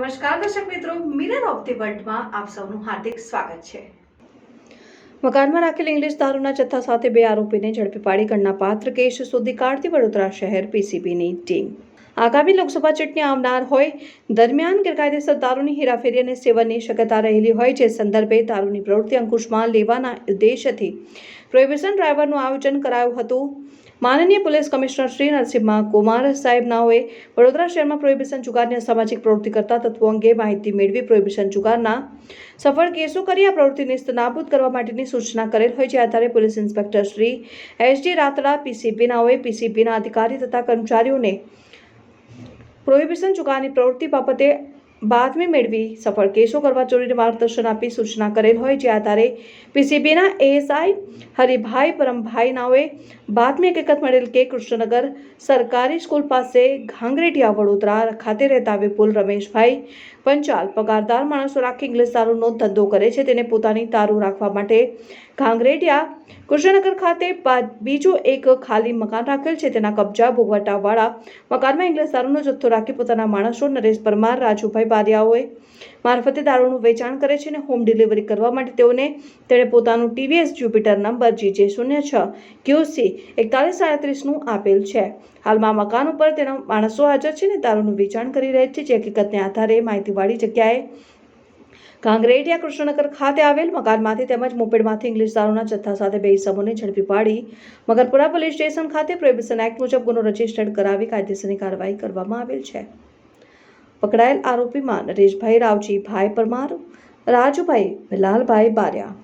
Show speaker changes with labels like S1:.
S1: નમસ્કાર દર્શક મિત્રો મિરર ઓફ ધી વર્લ્ડમાં આપ સૌનું હાર્દિક સ્વાગત છે.
S2: મકાનમાં રાખેલ ઇંગ્લિશ દારૂના જથ્થા સાથે બે આરોપીને ઝડપી પાડી ગણના પાત્ર કેસ શોધી કાઢતી વડોદરા શહેર પીસીબીની ટીમ. આગામી લોકસભા ચૂંટણી આવનાર હોય, દરમિયાન ગેરકાયદેસર દારૂની હેરાફેરી અને સેવનની શક્યતા રહેલી હોય જે સંદર્ભે દારૂની પ્રવૃત્તિ અંકુશમાં લેવાના ઉદ્દેશ્યથી પ્રોહિબિશન ડ્રાઈવરનું આયોજન કરાયું હતું. માનનીય પોલીસ કમિશનર શ્રી નરસિંહ કુમાર સાહેબ નાઓએ વડોદરા શહેરમાં પ્રોહિબિશન જુગારની સામાજિક પ્રવૃત્તિ કરતા તત્વો અંગે માહિતી મેળવી પ્રોહિબિશન જુગારના સફળ કેસો કરી આ પ્રવૃત્તિને નાબૂદ કરવા માટેની સૂચના કરેલ હોય જે આધારે police inspector Shri HD Ratda PCB નાઓએ પીસીબીના અધિકારી તથા કર્મચારીઓને પ્રોહિબિશન જુગારની પ્રવૃત્તિ બાબતે બાતમી મેળવી સફળ કેસો કરવા ચોરીને માર્ગદર્શન આપી સૂચના કરેલ હોય જે આધારે પીસીબીના એએસઆઈ હરિભાઈ પરમભાઈ નાઓએ બાતમી હકીકત મળેલ કે કૃષ્ણનગર સરકારી સ્કૂલ પાસે ઘાંગરેટિયા વડોદરા ખાતે રહેતા વિપુલ રમેશભાઈ પંચાલ પગારદાર માણસો રાખી ઇંગ્લિશ દારૂનો ધંધો કરે છે. તેને પોતાની તારું રાખવા માટે ઘાંગરેટિયા કૃષ્ણનગર ખાતે બીજું એક ખાલી મકાન રાખેલ છે. તેના કબજા ભોગવટાવાળા મકાનમાં ઇંગ્લિશ દારૂનો જથ્થો રાખી પોતાના માણસો નરેશ પરમાર, રાજુભાઈ બારિયાઓએ મારફતે દારૂનું વેચાણ કરે છે અને હોમ ડિલિવરી કરવા માટે તેઓને તેણે પોતાનું ટીવીએસ જ્યુપિટર નંબર જીજે શૂન્ય છ ક્યુસી એકતાલીસ સાડત્રીસનું આપેલ છે. હાલમાં મકાન ઉપર તેના માણસો હાજર છે ને દારૂનું વેચાણ કરી રહ્યા છે, જે હકીકતને આધારે માહિતીવાળી જગ્યાએ કાંગરેડિયા કૃષ્ણનગર ખાતે આવેલ મકાનમાંથી તેમજ મોપેડમાંથી ઇંગ્લિશ દારૂના જથ્થા સાથે બે ઇસમોને ઝડપી પાડી મગરપુરા પોલીસ સ્ટેશન ખાતે પ્રોહિબિશન એક્ટ મુજબ ગુનો રજીસ્ટર્ડ કરાવી કાયદેસરની કાર્યવાહી કરવામાં આવેલ છે. પકડાયેલ આરોપીમાં નરેશભાઈ રાવજીભાઈ પરમાર રાજુભાઈ લાલભાઈ બારિયા.